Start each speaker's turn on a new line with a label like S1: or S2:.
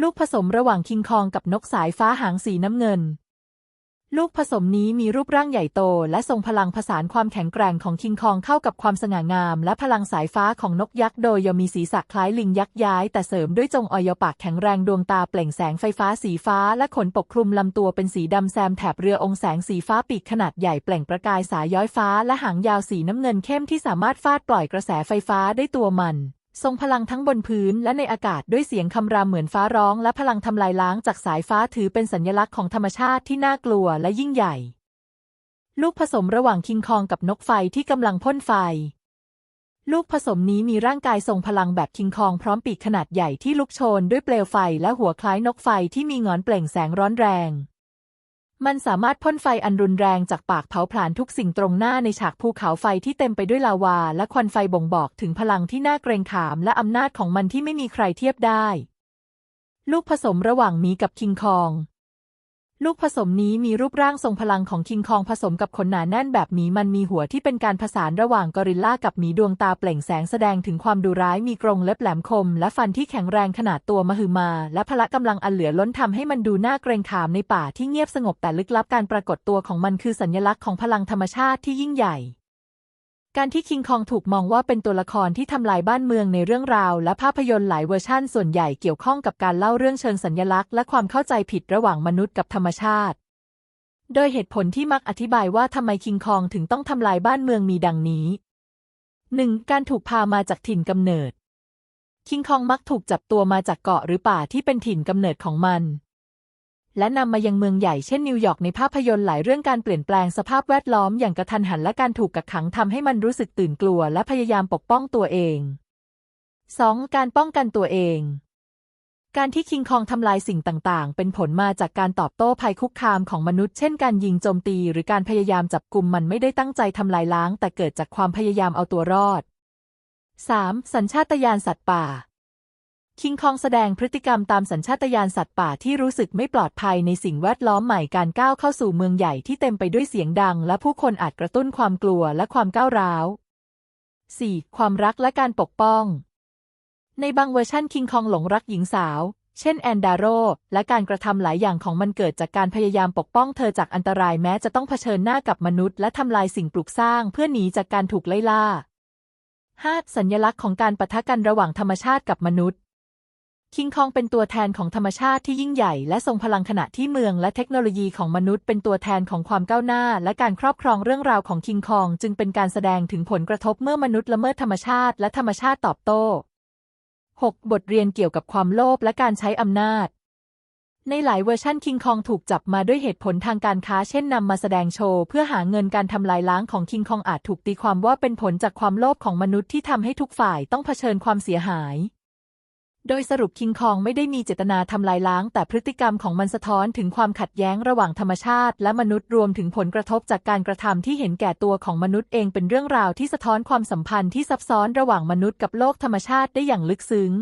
S1: ลูกผสมระหว่างคิงคองกับนกสายฟ้าหางสีน้ำเงิน ลูกผสมนี้มีรูปร่างใหญ่โต และทรงพลังผสานความแข็งแกร่งของคิงคองเข้ากับความสง่างาม และพลังสายฟ้าของนกยักษ์โดยยมีศีรษะคล้ายลิงยักษ์ย้าย แต่เสริมด้วยจงออยปากแข็งแรงดวงตาเปล่งแสงไฟฟ้าสีฟ้า และขนปกคลุมลำตัวเป็นสีดำแซมแถบเรือองค์แสงสีฟ้าปีกขนาดใหญ่เปล่งประกายสายย้อยฟ้า และหางยาวสีน้ำเงินเข้มที่สามารถฟาดปล่อยกระแสไฟฟ้าได้ตัวมัน ทรงพลังทั้งบนพื้นและในอากาศด้วยเสียงคำรามเหมือนฟ้าร้องและพลังทำลายล้างจากสายฟ้าถือเป็นสัญลักษณ์ของธรรมชาติที่น่ากลัวและยิ่งใหญ่ ลูกผสมระหว่างคิงคองกับนกไฟที่กำลังพ่นไฟ ลูกผสมนี้มีร่างกายทรงพลังแบบคิงคองพร้อมปีกขนาดใหญ่ที่ลุกโชนด้วยเปลวไฟและหัวคล้ายนกไฟที่มีงอนเปล่งแสงร้อนแรง มันสามารถพ่นไฟอันรุนแรงจากปากเผาผลาญทุกสิ่งตรงหน้าในฉากภูเขาไฟที่เต็มไปด้วยลาวา และควันไฟบ่งบอกถึงพลังที่น่าเกรงขามและอำนาจของมันที่ไม่มีใครเทียบได้ ลูกผสมระหว่างมีกับคิงคอง ลูกผสมนี้มีรูปร่างทรงพลังของคิงคองผสมกับขนหนาแน่นแบบหมีมันมีหัวที่เป็นการผสานระหว่างกอริลลากับหมีดวงตาเปล่งแสงแสดงถึงความดุร้ายมีกรงเล็บแหลมคม และฟันที่แข็งแรงขนาดตัวมหึมา และพละกำลังอันเหลือล้นทำให้มันดูน่าเกรงขามในป่าที่เงียบสงบแต่ลึกลับการปรากฏตัวของมันคือสัญลักษณ์ของพลังธรรมชาติที่ยิ่งใหญ่ การที่คิงคองถูกมองว่าเป็นตัวละครที่ทำลายบ้านเมืองในเรื่องราว และภาพยนตร์หลายเวอร์ชั่นส่วนใหญ่เกี่ยวข้องกับการเล่าเรื่องเชิงสัญลักษณ์และความเข้าใจผิดระหว่างมนุษย์กับธรรมชาติ โดยเหตุผลที่มักอธิบายว่าทำไมคิงคองถึงต้องทำลายบ้านเมืองมีดังนี้ 1. การถูกพามาจากถิ่นกำเนิด คิงคองมักถูกจับตัวมาจากเกาะหรือป่าที่เป็นถิ่นกำเนิดของมัน และนำมายังเมืองใหญ่เช่นนิวยอร์กในภาพยนตร์หลายเรื่องการเปลี่ยนแปลงสภาพแวดล้อมอย่างกระทันหันและการถูกกักขังทำให้มันรู้สึกตื่นกลัวและพยายามปกป้องตัวเอง 2. การป้องกันตัวเอง การที่คิงคองทำลายสิ่งต่างๆ เป็นผลมาจากการตอบโต้ภัยคุกคามของมนุษย์ เช่นการยิงโจมตี หรือการพยายามจับกลุ่มมันไม่ได้ตั้งใจทำลายล้าง แต่เกิดจากความพยายามเอาตัวรอด 3. สัญชาตญาณสัตว์ป่า คิงคองแสดงพฤติกรรมตามสัญชาตญาณสัตว์ป่าที่รู้สึกไม่ปลอดภัยในสิ่งแวดล้อมใหม่การก้าวเข้าสู่เมืองใหญ่ที่เต็มไปด้วยเสียงดัง และผู้คนอาจกระตุ้นความกลัวและความก้าวร้าว 4. ความรักและการปกป้อง ในบางเวอร์ชั่นคิงคองหลงรักหญิงสาว เช่นแอนดาโรและการกระทำหลายอย่างของมันเกิดจากการพยายามปกป้องเธอจากอันตรายแม้จะต้องเผชิญหน้ากับมนุษย์ และทำลายสิ่งปลูกสร้างเพื่อหนีจากการถูกไล่ล่า 5. สัญลักษณ์ของการปะทะกันระหว่างธรรมชาติกับมนุษย์ คิงคองเป็นตัวแทนของธรรมชาติที่ยิ่งใหญ่และทรงพลังขณะที่เมืองและเทคโนโลยีของมนุษย์เป็นตัวแทนของความก้าวหน้า และการครอบครองเรื่องราวของคิงคองจึงเป็นการแสดงถึงผลกระทบเมื่อมนุษย์ละเมิดธรรมชาติและธรรมชาติตอบโต้ 6. บทเรียนเกี่ยวกับความโลภและการใช้อำนาจ ในหลายเวอร์ชันคิงคองถูกจับมาด้วยเหตุผลทางการค้าเช่นนำมาแสดงโชว์ เพื่อหาเงินการทำลายล้างของคิงคองอาจถูกตีความว่าเป็นผลจากความโลภของมนุษย์ที่ทำให้ทุกฝ่ายต้องเผชิญความเสียหาย โดยสรุปคิงคองไม่ได้มีเจตนาทำลายล้าง แต่พฤติกรรมของมันสะท้อนถึงความขัดแย้งระหว่างธรรมชาติและมนุษย์รวมถึงผลกระทบจากการกระทำที่เห็นแก่ตัวของมนุษย์เองเป็นเรื่องราวที่สะท้อนความสัมพันธ์ที่ซับซ้อนระหว่างมนุษย์กับโลกธรรมชาติได้อย่างลึกซึ้ง